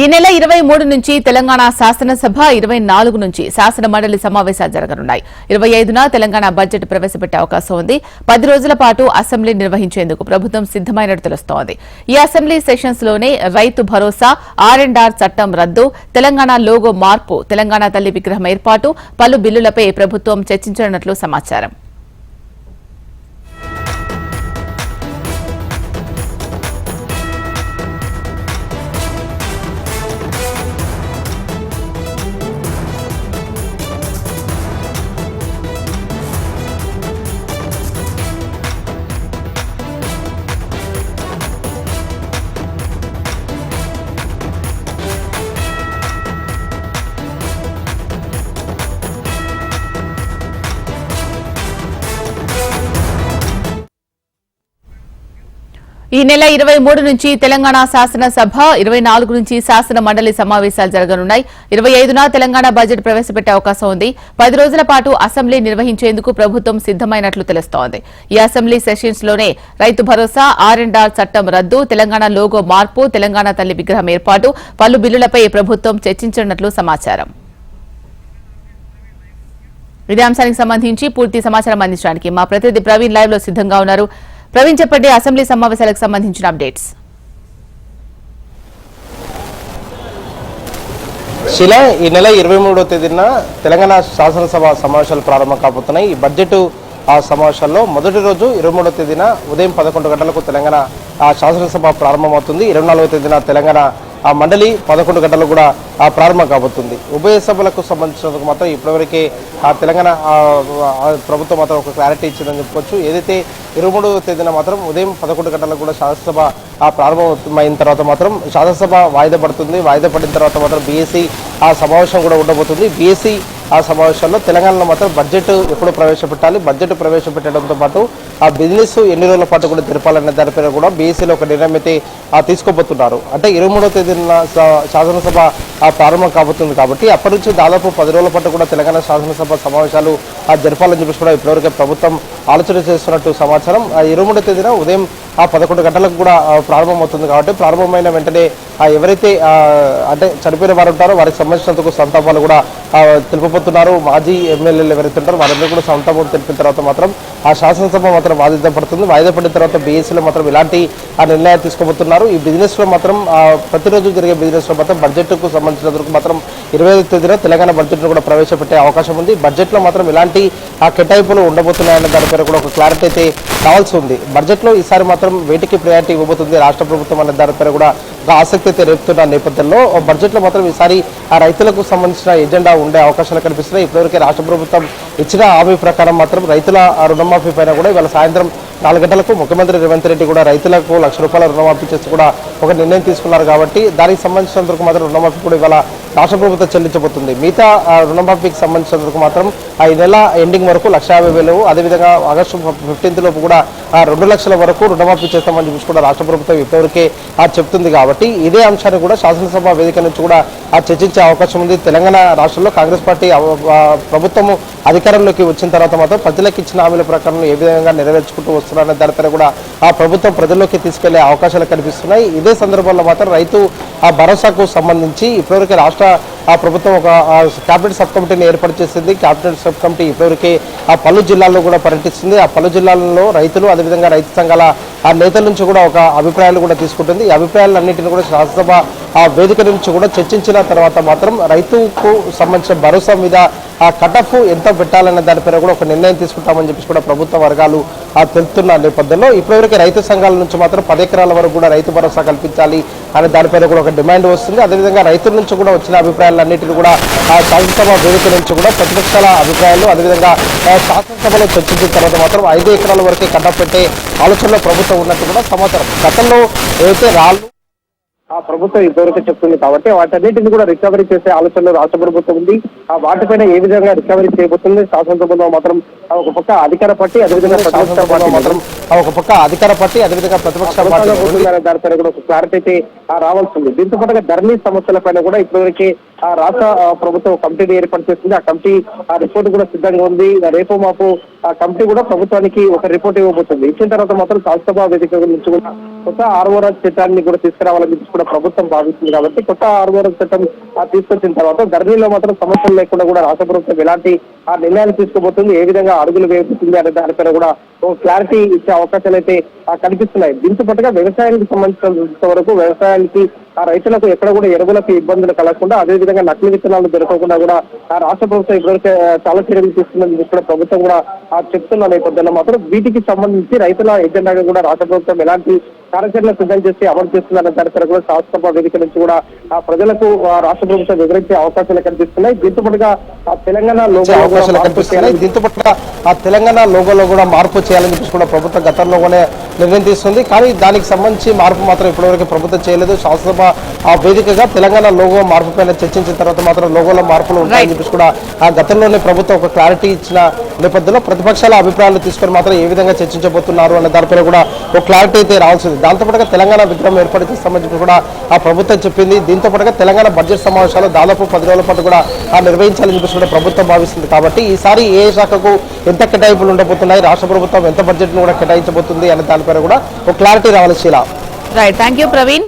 ఈ నెల ఇరవై మూడు నుంచి తెలంగాణ శాసనసభ ఇరవై నాలుగు నుంచి శాసన మండలి సమావేశాలు జరగనున్నాయి. ఇరవై ఐదున తెలంగాణ బడ్జెట్ ప్రవేశపెట్టే అవకాశం ఉంది. పది రోజుల పాటు అసెంబ్లీ నిర్వహించేందుకు ప్రభుత్వం సిద్దమైనట్టు తెలుస్తోంది. ఈ assembly సెషన్స్లోనే Rythu Bharosa are and are చట్టం రద్దు తెలంగాణ లోగో మార్పు తెలంగాణ తల్లి విగ్రహం ఏర్పాటు పలు బిల్లులపై ప్రభుత్వం చర్చించనున్నట్లు సమాచారం. ఈ నెల ఇరవై మూడు నుంచి తెలంగాణ శాసనసభ ఇరవై నాలుగు నుంచి శాసన మండలి సమావేశాలు జరగనున్నాయి. ఇరవై ఐదున తెలంగాణ బడ్జెట్ ప్రవేశపెట్టే అవకాశం ఉంది. పది రోజుల పాటు అసెంబ్లీ నిర్వహించేందుకు ప్రభుత్వం సిద్దమైనట్లు తెలుస్తోంది. ఈ assembly సెషన్స్లోనే Rythu Bharosa are and are చట్టం రద్దు తెలంగాణ లోగో మార్పు తెలంగాణ తల్లి విగ్రహం ఏర్పాటు పలు బిల్లులపై ప్రభుత్వం చర్చించనున్నట్లు సమాచారం. ఇదే అంశానికి సంబంధించి పూర్తి సమాచారం అందించడానికి మా ప్రతినిధి ప్రవీణ్ లైవ్లో సిద్ధంగా ఉన్నారు. ప్రవీణ్ చెప్పండి అసెంబ్లీ సమావేశాలకు సంబంధించిన అప్డేట్స్. శిల ఈ నెల ఇరవై మూడవ తేదీన తెలంగాణ శాసనసభ సమావేశాలు ప్రారంభం కాబోతున్నాయి. ఈ బడ్జెట్ ఆ సమావేశాల్లో మొదటి రోజు ఇరవై మూడవ తేదీన ఉదయం పదకొండు గంటలకు తెలంగాణ ఆ శాసనసభ ప్రారంభమవుతుంది. ఇరవై నాలుగవ తేదీన తెలంగాణ ఆ మండలి పదకొండు గంటలకు కూడా ఆ ప్రారంభం కాబోతుంది. ఉభయ సభలకు సంబంధించినందుకు మాత్రం ఇప్పటివరకే ఆ తెలంగాణ ప్రభుత్వం మాత్రం ఒక క్లారిటీ ఇచ్చిందని చెప్పుకోవచ్చు. ఏదైతే ఇరవై మూడవ తేదీన మాత్రం ఉదయం పదకొండు గంటలకు కూడా శాసనసభ ఆ ప్రారంభమైన తర్వాత మాత్రం శాసనసభ వాయిదా పడుతుంది. వాయిదా పడిన తర్వాత మాత్రం బీఎస్సీ ఆ సమావేశం కూడా ఉండబోతుంది. బీఎస్సీ ఆ సమావేశంలో తెలంగాణలో మాత్రం బడ్జెట్ ఎప్పుడు ప్రవేశపెట్టాలి? బడ్జెట్ ప్రవేశపెట్టడంతో పాటు ఆ బిజినెస్ ఎన్ని రోజుల పాటు కూడా జరపాలనే దానిపైన కూడా బీఎస్సీలో ఒక నిర్ణయం అయితే తీసుకోబోతున్నారు. అంటే ఇరవై మూడో తేదీన శాసనసభ ఆ ప్రారంభం కాబోతుంది కాబట్టి అప్పటి నుంచి దాదాపు పది రోజుల పాటు కూడా తెలంగాణ శాసనసభ సమావేశాలు ఆ జరపాలని చెప్పేసి కూడా ఇప్పటివరకు ప్రభుత్వం ఆలోచన చేస్తున్నట్టు సమాచారం. ఆ ఇరవై మూడో తేదీన ఉదయం ఆ పదకొండు గంటలకు కూడా ప్రారంభమవుతుంది కాబట్టి ప్రారంభమైన వెంటనే ఎవరైతే అంటే చనిపోయిన వారు ఉంటారో వారికి సంబంధించినందుకు సంతాపాలు కూడా తెలుపు తెలుపబోతున్నారు మాజీ ఎమ్మెల్యేలు ఎవరైతే ఉంటారో వారందరూ కూడా సంతాపం తెలిపిన తర్వాత మాత్రం ఆ శాసనసభ మాత్రం వాయిదా పడుతుంది. వాయిదా పడిన తర్వాత బీఎస్సీలో మాత్రం ఇలాంటి ఆ నిర్ణయాలు తీసుకోబోతున్నారు. ఈ బిజినెస్లో మాత్రం ప్రతిరోజు జరిగే బిజినెస్లో మాత్రం బడ్జెట్కు సంబంధించినందుకు మాత్రం ఇరవై ఐదు తేదీన తెలంగాణ బడ్జెట్ను కూడా ప్రవేశపెట్టే అవకాశం ఉంది. బడ్జెట్లో మాత్రం ఇలాంటి ఆ కేటాయింపులు ఉండబోతున్నాయన్న దానిపైన కూడా ఒక క్లారిటీ అయితే కావాల్సి ఉంది. బడ్జెట్లో ఈసారి మాత్రం వేటికి ప్రయారిటీ ఇవ్వబోతుంది రాష్ట్ర ప్రభుత్వం అనే దానిపైన కూడా ఒక ఆసక్తి అయితే రేపుతున్న నేపథ్యంలో బడ్జెట్లో మాత్రం ఈసారి ఆ రైతులకు సంబంధించిన ఎజెండా ఉండే అవకాశాలు కనిపిస్తున్నాయి. ఇప్పటివరకే రాష్ట్ర ప్రభుత్వం ఇచ్చిన హామీ ప్రకారం మాత్రం రైతుల రుణమాఫీ పైన కూడా ఇవాళ సాయంత్రం నాలుగు గంటలకు ముఖ్యమంత్రి రేవంత్ రెడ్డి కూడా రైతులకు లక్ష రూపాయల రుణమాఫీ చేసి కూడా ఒక నిర్ణయం తీసుకున్నారు కాబట్టి దానికి సంబంధించినందుకు మాత్రం రుణమాఫీ కూడా ఇవాళ రాష్ట్ర ప్రభుత్వం చెల్లించబోతుంది. మిగతా రుణమాఫీకి సంబంధించినందుకు మాత్రం ఆ ఈ నెల ఎండింగ్ వరకు లక్ష యాభై వేలు అదేవిధంగా ఆగస్టు ఫిఫ్టీన్త్ లోపు కూడా రెండు లక్షల వరకు రుణమాఫీ చేస్తామని చెప్పి కూడా రాష్ట్ర ప్రభుత్వం ఇప్పటివరకే చెప్తుంది కాబట్టి ఇదే అంశాన్ని కూడా శాసనసభ వేదిక నుంచి కూడా ఆ చర్చించే అవకాశం ఉంది. తెలంగాణ రాష్ట్రంలో కాంగ్రెస్ పార్టీ ప్రభుత్వము అధికారంలోకి వచ్చిన తర్వాత మాత్రం ప్రజలకు ఇచ్చిన హామీల ప్రకారం ఏ విధంగా నెరవేర్చుకుంటూ వస్తున్నారనే దానిపైన కూడా ఆ ప్రభుత్వం ప్రజల్లోకి తీసుకెళ్ళే అవకాశాలు కనిపిస్తున్నాయి. ఇదే సందర్భంలో మాత్రం రైతు ఆ భరోసాకు సంబంధించి ఇప్పటివరకు రాష్ట్ర ఆ ప్రభుత్వం ఒక క్యాబినెట్ సబ్ కమిటీని ఏర్పాటు చేసింది. క్యాబినెట్ సబ్ కమిటీ ఇప్పటివరకే ఆ పలు జిల్లాల్లో కూడా పర్యటిస్తుంది. ఆ పలు జిల్లాల్లో రైతులు అదేవిధంగా రైతు సంఘాల ఆ నేతల నుంచి కూడా ఒక అభిప్రాయాలు కూడా తీసుకుంటుంది. ఈ అభిప్రాయాలన్నింటినీ కూడా శాసనసభ ఆ వేదిక నుంచి కూడా చర్చించిన తర్వాత మాత్రం రైతుకు సంబంధించిన భరోసా మీద ఆ కటఫ్ ఎంత పెట్టాలనే దానిపైన కూడా ఒక నిర్ణయం తీసుకుంటామని చెప్పేసి కూడా ప్రభుత్వ వర్గాలు ఆ తెలుపుతున్న నేపథ్యంలో ఇప్పటివరకు రైతు సంఘాల నుంచి మాత్రం పది ఎకరాల వరకు కూడా రైతు భరోసా కల్పించాలి. అనే దానిపైన కూడా ఒక డిమాండ్ వస్తుంది. అదేవిధంగా రైతుల నుంచి కూడా వచ్చిన అభిప్రాయాలన్నింటినీ కూడా శాసనసభ వేదిక నుంచి కూడా ప్రతిపక్షాల అభిప్రాయాలు అదేవిధంగా శాసనసభలో చర్చించిన తర్వాత మాత్రం ఐదు ఎకరాల వరకే కట్టపెట్టే ఆలోచనలో ప్రభుత్వం ఉన్నట్టు కూడా సమాచారం. గతంలో ఏదైతే రాళ్ళు ఆ ప్రభుత్వం ఇప్పటివరకు చెప్తుంది కాబట్టి వాటన్నిటిని కూడా రికవరీ చేసే ఆలోచనలో రాష్ట్ర ప్రభుత్వం ఉంది. ఆ వాటిపైన ఏ విధంగా రికవరీ చేయబోతుంది? శాసనసభలో మాత్రం ఒక పక్క అధికార పార్టీ అదేవిధంగా ప్రతిపక్ష పార్టీ మాత్రం ఒక పక్క అధికార పార్టీ అదేవిధంగా ప్రతిపక్ష పార్టీ దానిపైన కూడా ఒక క్లారిటీ అయితే ఆ రావాల్సి ఉంది దీంతో పాటుగా ధరణి సమస్యల పైన కూడా ఇప్పటివరకే ఆ రాష్ట్ర ప్రభుత్వం కమిటీని ఏర్పాటు చేస్తుంది ఆ కమిటీ ఆ రిపోర్ట్ కూడా సిద్ధంగా ఉంది. రేపు మాపు ఆ కమిటీ కూడా ప్రభుత్వానికి ఒక రిపోర్ట్ ఇవ్వబోతుంది. ఇచ్చిన తర్వాత మాత్రం శాసనసభ వేదిక నుంచి కూడా కొత్త ఆర్ఓఆర్ చట్టాన్ని కూడా తీసుకురావాలని చెప్పి కూడా ప్రభుత్వం భావిస్తుంది కాబట్టి కొత్త ఆర్ఓఆర్ చట్టం తీసుకొచ్చిన తర్వాత ధరణిలో మాత్రం సమస్యలు లేకుండా కూడా రాష్ట్ర ప్రభుత్వం ఎలాంటి ఆ నిర్ణయాలు తీసుకోబోతుంది ఏ విధంగా అడుగులు వేయబోతుంది అనే దానిపైన కూడా ఓ క్లారిటీ ఇచ్చే అవకాశాలు అయితే కనిపిస్తున్నాయి. దీంతో పాటుగా వ్యవసాయానికి సంబంధించినంత వరకు వ్యవసాయానికి ఆ రైతులకు ఎక్కడ కూడా ఎరువులకు ఇబ్బందులు కలగకుండా అదే విధంగా నకిలీ విత్తనాలు దొరకకుండా కూడా ఆ రాష్ట్ర ప్రభుత్వం ఇప్పటివరకు చాలా చర్యలు తీసుకుందని చెప్పి కూడా ప్రభుత్వం కూడా ఆ, చెప్తున్న నేపథ్యంలో మాత్రం వీటికి సంబంధించి రైతుల ఎజెండాగా కూడా రాష్ట్ర ప్రభుత్వం ఎలాంటి కార్యాచరణ సిద్ధం చేసి అమలు చేస్తుందన్న దానిపైన కూడా శాసనసభ వేదిక నుంచి కూడా ఆ ప్రజలకు రాష్ట్ర ప్రభుత్వం వివరించే అవకాశాలు కనిపిస్తున్నాయి దీంతో పాటుగా ఆ, తెలంగాణ కూడా అవకాశాలు కనిపిస్తున్నాయి దీంతో పాటు ఆ తెలంగాణ లోగోలో కూడా మార్పు చేయాలని చెప్పేసి కూడా ప్రభుత్వం గతంలోనే నిర్ణయం తీసుకుంది. కానీ దానికి సంబంధించి మార్పు మాత్రం ఇప్పటివరకు ప్రభుత్వం చేయలేదు. శాసనసభ ఆ వేదికగా తెలంగాణ లోగో మార్పు పైన చర్చించిన తర్వాత మాత్రం లోగోలో మార్పులు ఉంటాయని చెప్పేసి కూడా ఆ గతంలోనే ప్రభుత్వం ఒక క్లారిటీ ఇచ్చిన నేపథ్యంలో ప్రతిపక్షాల అభిప్రాయాలు తీసుకొని మాత్రం ఏ విధంగా చర్చించబోతున్నారు అన్న దానిపైన కూడా ఒక క్లారిటీ అయితే రావాల్సింది. దాంతో పాటుగా తెలంగాణ విగ్రహం ఏర్పాటు చేస్తామని చెప్పి కూడా ఆ ప్రభుత్వం చెప్పింది. దీంతో పాటుగా తెలంగాణ బడ్జెట్ సమావేశాలు దాదాపు పది రోజుల పాటు కూడా ఆ నిర్వహించాలని చెప్పేసి కూడా ప్రభుత్వం భావిస్తుంది. కాబట్టి ఈసారి ఏ శాఖకు ఎంత కేటాయింపులు ఉండబోతున్నాయి? రాష్ట్ర ప్రభుత్వం ఎంత బడ్జెట్ను కూడా కేటాయించబోతుంది అనే దానిపైన కూడా ఒక క్లారిటీ రావాలి Sheela. Right thank you Praveen